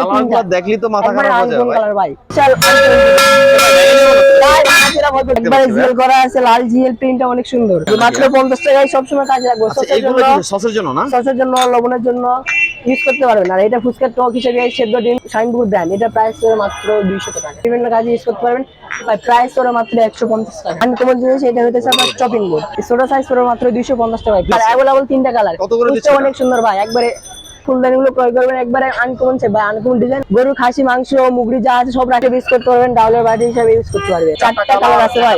কালারগুলো দেখলি তো মাথা খারাপ হয়ে যাবে। ভাই। কালার ভাই। বিশাল ভাই, হাজিরা ভরপুর। একবারে জিএল করা আছে লাল জিএল প্রিন্টটা অনেক সুন্দর। মাত্র পঞ্চাশ টাকায় সবসময় কাজে লাগবে। আচ্ছা এগুলো সসের জন্য না? সসের জন্য লবণের জন্য ইউজ করতে পারবেন। আর এটা ফুচকার টক হিসেবে সেদ্ধ ডিম শাইনপুর ব্র্যান্ড এটা প্রাইস করে মাত্র দুইশো টাকা। বিভিন্ন কাজে ইউজ করতে পারবেন। প্রাইস করে মাত্র একশো পঞ্চাশ টাকা। আনকমন জিনিস এটা হইতেছে আপনার চপিং বোর্ড ছোট সাইজ করে মাত্র দুইশো পঞ্চাশ টাকা আর অ্যাভেলেবল তিনটা কালার কত করে অনেক সুন্দর ভাই। একবারে ফুলদানি গুলো ক্রয় করবেন একবারে আনকমন সে আনকমন ডিজাইন গরু খাসি মাংস মুগরি যা আছে সব রাখে ইউজ করতে পারবেন ডাউলের বাটি হিসাবে ইউজ করতে পারবেন। চারটা কালার আছে ভাই।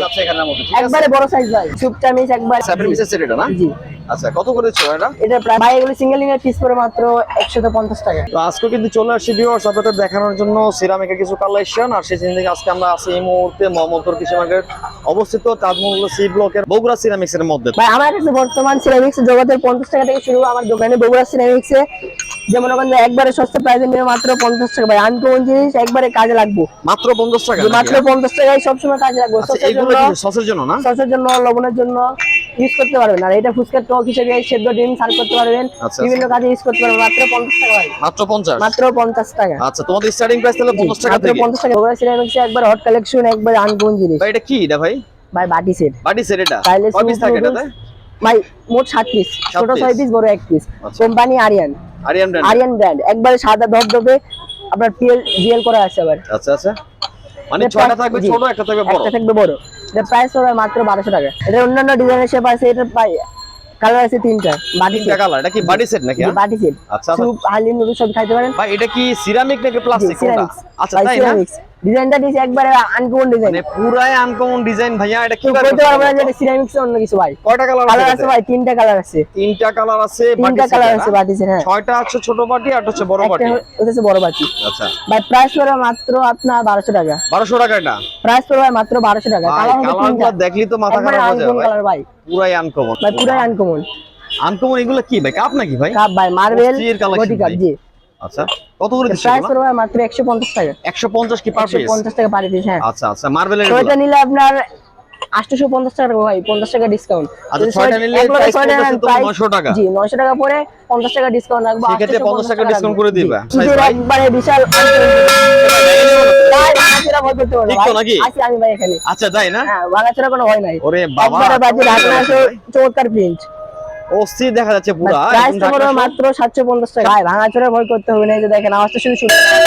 একবারে বড় সাইজ ভাই। সুপ চামিচ একবার। সেভেন পিসের সেট এটা না? জি। আচ্ছা কত করে দিচ্ছ এটা? এটা প্রায় ভাই এগুলো সিঙ্গেল লিনের পিস করে মাত্র একশো পঞ্চাশ টাকা। তো আজকে কিন্তু চলে আসছি ভিউয়ার্স আপনাদের দেখানোর জন্য সিরামিকের কিছু কালেকশন আর সেই আজকে আমরা আছি এই মুহূর্তে মোহাম্মদপুর কৃষি মার্কেট অবস্থিত তাজমহল সি ব্লকের বগুড়া সিরামিক্স এর মধ্যে। ভাই আমার কাছে বর্তমান সিরামিক্স জগতের পঞ্চাশ টাকা থেকে শুরু আমার দোকানে বগুড়া সিরামিক্স একবারে সস্তা প্রাইসে নিয়ে মাত্র পঞ্চাশ টাকা। ভাই আনকমন জিনিস একবারে কাজে লাগবো। মাত্র পঞ্চাশ টাকা মাত্র পঞ্চাশ টাকায় সবসময় কাজে লাগবো। আচ্ছা সসের জন্য না? সসের জন্য লবণের জন্য ইউজ করতে পারবেন। আর এটা ফুচকার টক হিসেবে সেদ্ধ ডিম সার্ভ করতে পারবেন। আচ্ছা, বিভিন্ন কাজে ইউজ করতে পারবেন। মাত্র পঞ্চাশ টাকা মাত্র পঞ্চাশ? মাত্র পঞ্চাশ টাকা। আচ্ছা তোমাদের স্টার্টিং প্রাইস তাহলে পঞ্চাশ টাকা মাত্র পঞ্চাশ টাকা। বগুড়া সিরামিক্স একবার হট কালেকশন একবার আনকমন জিনিস। ভাই এটা কি এটা ভাই? ভাই বাটি সেট বাটি সেট এটা? থাকে ভাই মোট সাত পিস ছোট ছয় পিস বড় এক পিস আচ্ছা। Company Aryan Aryan brand Aryan brand একবারে সাদা ধবধবে আপনার পিএল জিএল করা আছে আবার। আচ্ছা আচ্ছা। মানে ছয়টা থাকবে ছোট একটা থাকবে বড়? একটা থাকবে বড়। এটা প্রাইস হবে মাত্র বারোশো টাকা। এটা অন্যান্য ডিজাইনের শেপ আছে এটা পাই কালার আছে তিনটা বাটি সেট কালার এটা কি বাটি সেট নাকি হ্যাঁ? বাটি সেট আচ্ছা সুপ হালিম নুডলস সব খাইতে পারেন। ভাই এটা কি সিরামিক নাকি প্লাস্টিক কোনটা? আচ্ছা তাই না? ডিজাইনটা দিয়েছে একবারে আনকমন ডিজাইন মানে পুরাই আনকমন ডিজাইন ভাইয়া এটা কি বলতে পারব না যে এটা সিরামিক্স অন্য কিছু ভাই। কয়টা কালার কালার আছে আছে ভাই? তিনটা কালার আছে। তিনটা কালার আছে তিনটা কালার আছে? বাটি সেট হ্যাঁ। ছয়টা আছে ছোট বাটি আর হচ্ছে বড় বাটি। হচ্ছে বড় বাটি। আচ্ছা। ভাই প্রাইস পড়বে মাত্র আপনার বারোশো টাকা। বারোশো টাকা এটা? প্রাইস পড়বে মাত্র বারোশো টাকা। ভাই কালার হবে তিনটা। দেখলি তো মাথা খারাপ হয়ে যাবে কালার ভাই। পুরাই আনকমন ভাই পুরাই আনকমন আনকমন এগুলো কি ভাই? কাপ নাকি ভাই? কাপ ভাই মার্বেল কাপ জি। আচ্ছা কত করে দিচ্ছ প্রাইস পড়বে মাত্র একশো পঞ্চাশ টাকা। একশো পঞ্চাশ কি পার পিস পঞ্চাশ টাকা পার পিস হ্যাঁ। আচ্ছা আচ্ছা মার্বেলের এটা নিলে আপনার আটশোশো পঞ্চাশ টাকা ভাই টাকা ডিসকাউন্ট আচ্ছা, ছয়টা নিলে price 900 টাকা। জি নয়শো টাকা পরে পঞ্চাশ টাকা ডিসকাউন্ট রাখব সেক্ষেত্রে 50 টাকা discount করে দিবা। একবারে বিশাল আচ্ছা তাই না? হ্যাঁ ভাঙাচোরা কোনো নাই। ওরে বাবা চমৎকার প্রিন্ট অস্থির দেখা যাচ্ছে পুরা। মাত্র সাতশো পঞ্চাশ টাকা। ভাই ভাঙাচোরা ভয় করতে হবে না এই যে দেখেন আওয়াজটা শুধু শুনে সহ।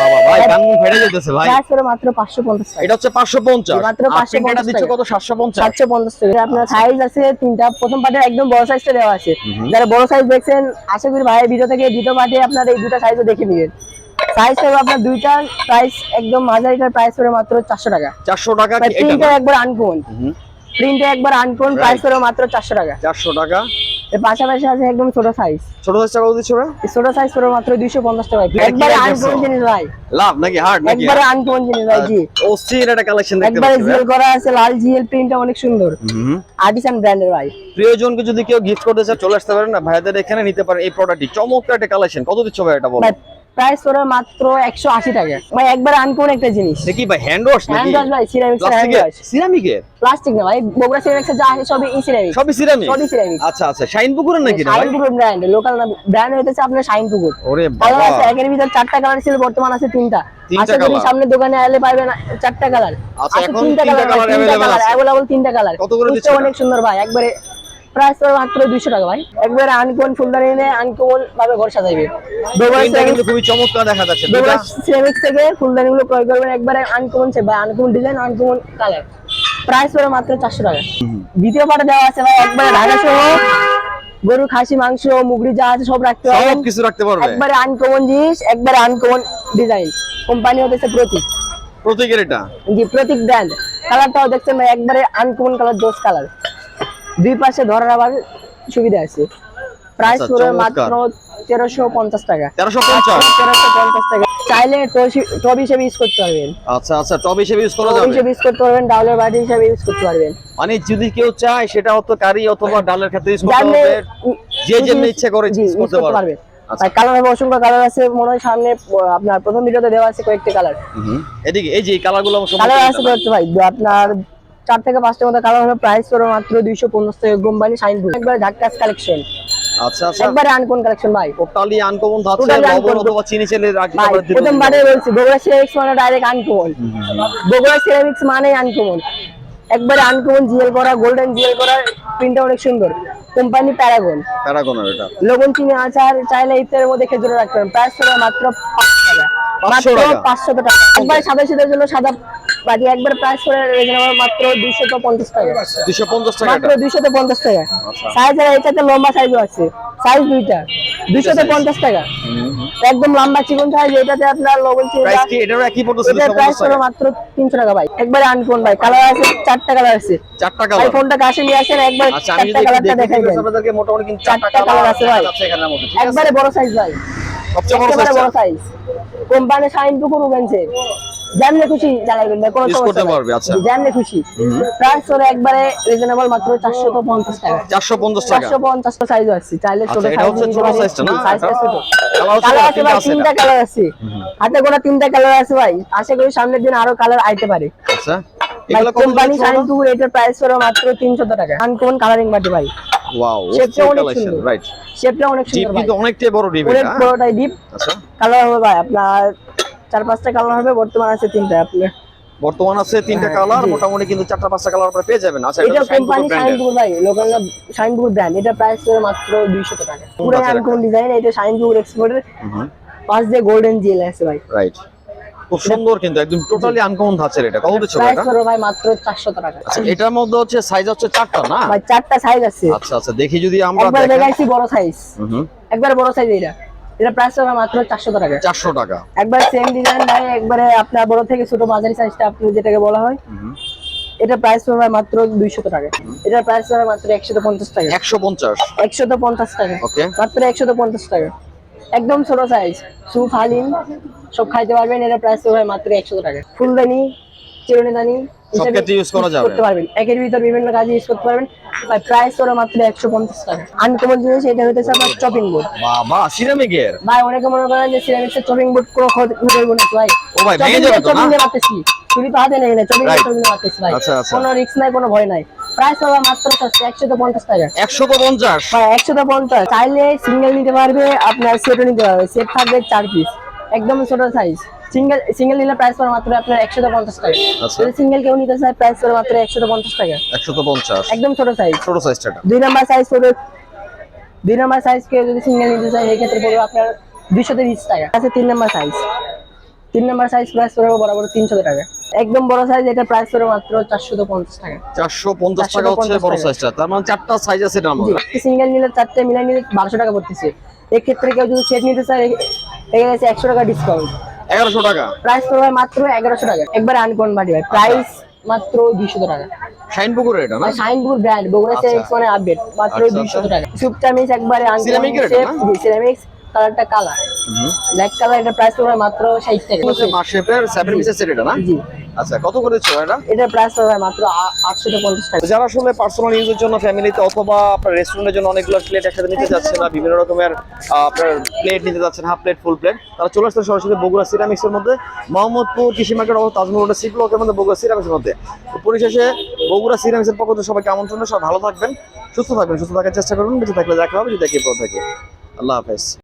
বাবা ভাই কান ফেটে যেতেছে ভাই। প্রাইস পড়বে মাত্র পাঁচশো পঞ্চাশ টাকা। এটা হচ্ছে পাঁচশো পঞ্চাশ। মাত্র 550 প্রিন্টারটা দিচ্ছে কত? সাতশো পঞ্চাশ। সাতশো পঞ্চাশ টাকা। আপনার সাইজ আছে তিনটা প্রথম একদম বড় সাইজটা দেওয়া আছে। যারা বড় সাইজ দেখছেন আশা করি ভাইয়ের ভিডিও থেকে দ্বিতীয় আপনার এই দুটা সাইজও দেখে নিবেন। সাইজ হবে আপনার দুইটা প্রাইস একদম মাঝারিটার প্রাইস হবে মাত্র চারশো টাকা। চারশো টাকা কি এটা? প্রিন্টটা একবার আনকমন। প্রিন্টে একবার আনকমন প্রাইস হবে মাত্র চারশো টাকা। চারশো টাকা। এর পাশাপাশি আছে একদম ছোট সাইজ ছোট সাইজ টাকা দিচ্ছ এই ছোট সাইজ হবে মাত্র দুইশো পঞ্চাশ টাকা কি একবারে রাখছো? জিনিস ভাই। লাভ নাকি? হার্ড নাকি? একবারে আনকমন জিনিস ভাই জি। অস্থির একটা কালেকশন দেখতে একবারে। জিএল করা আছে লাল জিএল প্রিন্টটা অনেক সুন্দর। আর্টিসান ব্র্যান্ডের ভাই। প্রিয়জনকে যদি কেউ গিফট করতে চায় চলে আসতে পারেন না। ভাইদের এখানে নিতে পারেন এই প্রোডাক্টটি চমৎকার একটা কালেকশন কত দিচ্ছ ভাই এটা বলো? প্রাইস পড়বে মাত্র একশো আশি টাকা। ভাই একবার আনকমন একটা জিনিস। দেখি ভাই হ্যান্ড ওয়াশ নাকি? হ্যান্ড ওয়াশ ভাই সিরামিক্স হ্যান্ড ওয়াশ সিরামিকের প্লাস্টিক না ভাই বগুড়া সিরামিক্স যা আছে সবই ই সিরামিক্স সবই সিরামিক সবই সিরামিক্স আচ্ছা আচ্ছা শাইন পুকুরের নাকি রে ভাই? শাইন পুকুর ব্র্যান্ড লোকাল না ব্র্যান্ড হইতেছে আপনার শাইন পুকুর ওরে বাবা আছে একের ভিতর চারটা কালার ছিল বর্তমান আছে তিনটা। করি colour। সামনে দোকানে এলে পাবেন চারটা কালার। আচ্ছা, এখন তিনটা কালার আছে। অ্যাভেলেবল তিনটা কালার। কত করে দিচ্ছ অনেক সুন্দর ভাই একবারে প্রাইস পড়বে মাত্র দুইশো টাকা ভাই। একবারে আনকমন ফুলদানি এনে আনকমন ভাবে ঘর সাজাইবে। কিন্তু খুবই চমৎকার দেখা যাচ্ছে সিরামিক্স থেকে ফুলদানি গুলো ক্রয় করবেন একবারে আনকমন সে ভাই uncommon design uncommon colour price পড়বে মাত্র চারশো টাকা। দ্বিতীয় দেওয়া আছে ভাই একবারে ঢাকা সহ। গরু খাসি মাংস মুগরি যা আছে সব রাখতে সব কিছু রাখতে পারবে। একবারে আনকমন জিনিস একবারে আনকমন ডিজাইন কোম্পানি হতেছে প্রতীক। প্রতীকের এটা? জি প্রতীক ব্র্যান্ড কালারটাও দেখছেন ভাই একবারে আনকমন কালার জোস কালার দুই পাশে ধরার আবার সুবিধা আছে। প্রাইস আচ্ছা, পড়বে চমৎকার। মাত্র তেরোশো পঞ্চাশ টাকা। তেরোশো পঞ্চাশ? তেরোশো পঞ্চাশ টাকা। চাইলে টব হিসেবে ইউজ করতে পারবেন। আচ্ছা আচ্ছা টব হিসেবে ইউজ করা যাবে? হিসেবে ইউজ করতে পারবেন ডাউলের বাটি হিসেবে ইউজ করতে পারবেন। মানে যদি কেউ চায় সেটা হতো কারি অথবা ডালের ক্ষেত্রে ইউজ করতে হবে যে যেমনি ইচ্ছে করে জি, use use করতে পারবে। আচ্ছা। কালার হবে অসংখ্য কালার আছে। মনে হয় সামনে আপনার প্রথম ভিডিওতে দেওয়া আছে কয়েকটি কালার এদিকে এই যে কালারগুলো কালার আছে ভাই আপনার চার থেকে পাঁচটার মতো কালার হবে প্রাইস করে মাত্র দুইশো পঞ্চাশ টাকা কোম্পানি সাইন একবার ঝাক্কাস কালেকশন আচ্ছা আচ্ছা। একবারে আনকোন কালেকশন ভাই। টোটালি আনকমন ধাঁচের লবণ অথবা চিনি চেলে রাখতে ভাই পারে বলছি বগুড়া সিরামিক্স মানে ডাইরেক্ট আনকমন বগুড়া সিরামিক্স মানে আনকমন একবারে আনকমন জিএল করা গোল্ডেন জিএল করা প্রিন্টটা অনেক সুন্দর। কোম্পানি প্যারাগন প্যারাগনের এটা। লবণ চিনি আচার চাইলে ইফতারের মধ্যে খেজুরে রাখতে পারেন। প্রাইস পড়বে মাত্র পাঁচশো টাকা। মাত্র টাকা? পাঁচশো টাকা। একবার সাদা শীতের জন্য সাদা বাকি একবার প্রাইস পড়ে রিজনেবল মাত্র দুইশো পঞ্চাশ টাকা। দুশো পঞ্চাশ টাকা মাত্র দুইশো পঞ্চাশ টাকা। আচ্ছা। সাইজ আর এটাতে লম্বা সাইজও আছে। সাইজ দুইটা। দুইশো পঞ্চাশ টাকা। একদম লম্বা চিকন সাইজ এটাতে আপনার লবণ এটারও একই পড়তেছে এটার প্রাইস পঞ্চাশ মাত্র তিনশো টাকা ভাই। একবারে আনকোন ভাই। কালার আছে চারটা কালার আছে। চারটা কালার ফোনটা কাছে নিয়ে আসেন একবার আচ্ছা চারটা কালারটা দেখাই দেন। আপনাদেরকে মোটামুটি কিন্তু চারটা কালার আছে ভাই। একবারে বড় সাইজ ভাই। সবচেয়ে বড় সাইজ কোম্পানি সাইন টুকু রুবেনছে যেমনে খুশি জ্বালাইবেন ভাই কোনো সমস্যা করতে পারবে, আচ্ছা। যেমনে খুশি। প্রাইস ওর একবারে রিজনেবল মাত্র টাকা। চারশো পঞ্চাশ টাকা? সাইজ আছে চাইলে ছোট আচ্ছা, এটা হচ্ছে ছোট size না? সাইজটা ছোট। কালার কালার আছে ভাই তিনটা কালার আছে। হাতে গোনা তিনটা কালার আছে ভাই। আশা করি সামনের দিন আরও কালার আইতে পারে। আচ্ছা। এগুলো কোম্পানি টুকু এটার প্রাইস পড়বে মাত্র তিনশো টাকা। আনকমন কালারিং বাটি ভাই। ওয়াও অনেক সুন্দর। রাইট শেপটা অনেক সুন্দর কিন্তু অনেকটাই বড় ডিপ অনেক বড়টাই ডিপ আচ্ছা। কালার হবে ভাই আপনার চার পাঁচটা কালার হবে বর্তমান আছে তিনটা আপনার। বর্তমান আছে তিনটা হ্যাঁ, কালার মোটামুটি কিন্তু চারটা পাঁচটা কালার আপনারা পেয়ে যাবেন। আচ্ছা এটা কোম্পানি শাইনপুর ভাই লোকাল শাইনপুর ব্র্যান্ড এটা প্রাইস পড়বে মাত্র 200 টাকা। পুরো আচ্ছা, আনকমন ডিজাইন এটা শাইনপুর এক্সপোর্টের পাঁচ দিয়ে গোল্ডেন জেল আছে ভাই। রাইট খুব সুন্দর কিন্তু একদম টোটালি আনকমন ধাঁচের এটা। কত দিচ্ছ এটা ভাই মাত্র 400 টাকা। আচ্ছা এটার মধ্যে হচ্ছে সাইজ হচ্ছে চারটা না? ভাই চারটা সাইজ আছে। আচ্ছা আচ্ছা দেখি যদি আমরা একবার দেখাইছি বড় সাইজ হুম একবার বড় সাইজ এটা এটা প্রাইস পড়বে মাত্র 400 টাকা। চারশো টাকা। একবার সেম ডিজাইন ভাই একবারে আপনার বড় থেকে ছোট মাঝারি সাইজটা আপনি যেটাকে বলা হয় এটা প্রাইস পড়বে মাত্র 200 টাকা। এটা প্রাইস পড়বে মাত্র 150 টাকা। একশো পঞ্চাশ। 150 টাকা। ওকে। মাত্র একশো পঞ্চাশ টাকা। একদম ছোট সাইজ সুপ হালিম সব খাইতে পারবেন। এটা প্রাইস হবে মাত্র একশো টাকা। ফুলদানি চিরুনিদানি সব ক্ষেত্রে করা যাবে। করতে পারবেন। একের ভিতর বিভিন্ন কাজে ইউজ করতে পারবেন। আর প্রাইস ওরা মাত্র একশো পঞ্চাশ টাকা। আনকমন জিনিস এটা হইতেছে আপনার চপিং বোর্ড বাবা সিরামিকের ভাই অনেকে মনে করেন যে চপিং বোর্ড কোনো ক্ষতি না ভাই। ও ভাই, ভেঙে যাবে তো, না? চুরি তো হাতে নেই না চপিং Right. চপিং মারতেছি ভাই। আচ্ছা, আচ্ছা। কোনো রিস্ক নাই কোনো ভয় নাই। প্রাইস হবে মাত্র একশো পঞ্চাশ টাকা। ভাই চাইলে সিঙ্গেল নিতে পারবে আপনার সেটও নিতে পারবে। সেট থাকবে চার পিস একদম ছোট সাইজ সিঙ্গেল সিঙ্গেল নিলে প্রাইস পড়ে মাত্র আপনার একশো পঞ্চাশ টাকা। আচ্ছা। যদি সিঙ্গেল কেউ নিতে চায় প্রাইস পড়ে মাত্র একশো পঞ্চাশ টাকা। একশো তো পঞ্চাশ। একদম ছোট সাইজ ছোট সাইজটা দুই নাম্বার সাইজ পড়বে দুই নাম্বার সাইজ কেউ যদি সিঙ্গেল নিতে চায় ক্ষেত্রে পড়বে আপনার দুইশো বিশ টাকা। আছে তিন নাম্বার সাইজ তিন নাম্বার সাইজ প্রাইস পড়বে বরাবর তিনশো টাকা। একদম বড় সাইজ এটা প্রাইস পড়বে মাত্র চারশো পঞ্চাশ টাকা। চারশো পঞ্চাশ টাকা হচ্ছে বড় সাইজটা তার মানে চারটা সাইজ আছে এটার মধ্যে সিঙ্গেল নিলে চারটে মিলাই নিলে বারোশো টাকা পড়তেছে। এক্ষেত্রে কেউ যদি সেট নিতে চায় এখানে আছে একশো টাকা ডিসকাউন্ট এগারোশো টাকা? প্রাইস পড়বে মাত্র এগারোশো টাকা। একবার আনকন বাড়ি ভাই। প্রাইস মাত্র দুইশো টাকা। শাইন এটা না? শাইনপুর ব্র্যান্ড বগুড়া আচ্ছা। মানে আপডেট মাত্র আচ্ছা, দুইশো আচ্ছা। টাকা। সুপটা মিস একবারে আনকন? সিরামিক্স কালারটা কালার। ব্ল্যাক কালার এটা প্রাইস পড়বে মাত্র ষাট টাকা। হচ্ছে মাসেপের সেভেন পিসের সেট এটা না? জি। আচ্ছা কত করে দিচ্ছ এটা এটা প্রাইস পড়বে মাত্র আটশো পঞ্চাশ টাকা। যারা আসলে পার্সোনাল ইউজের জন্য ফ্যামিলিতে অথবা আপনার রেস্টুরেন্টের জন্য অনেকগুলো প্লেট একসাথে নিতে যাচ্ছেন না বিভিন্ন রকমের আপনার প্লেট নিতে যাচ্ছেন হাফ প্লেট ফুল প্লেট তারা চলে আসতে সরাসরি বগুড়া সিরামিক্সের মধ্যে। মোহাম্মদপুর কৃষি মার্কেট অথবা তাজমহল রোডের সি ব্লকের মধ্যে বগুড়া সিরামিক্সের মধ্যে। পরিশেষে বগুড়া সিরামিক্সের পক্ষ থেকে সবাইকে আমন্ত্রণ সবাই ভালো থাকবেন সুস্থ থাকবেন সুস্থ থাকার চেষ্টা করবেন বেঁচে থাকলে দেখা হবে যদি একই পথ থাকে। আল্লাহ হাফেজ।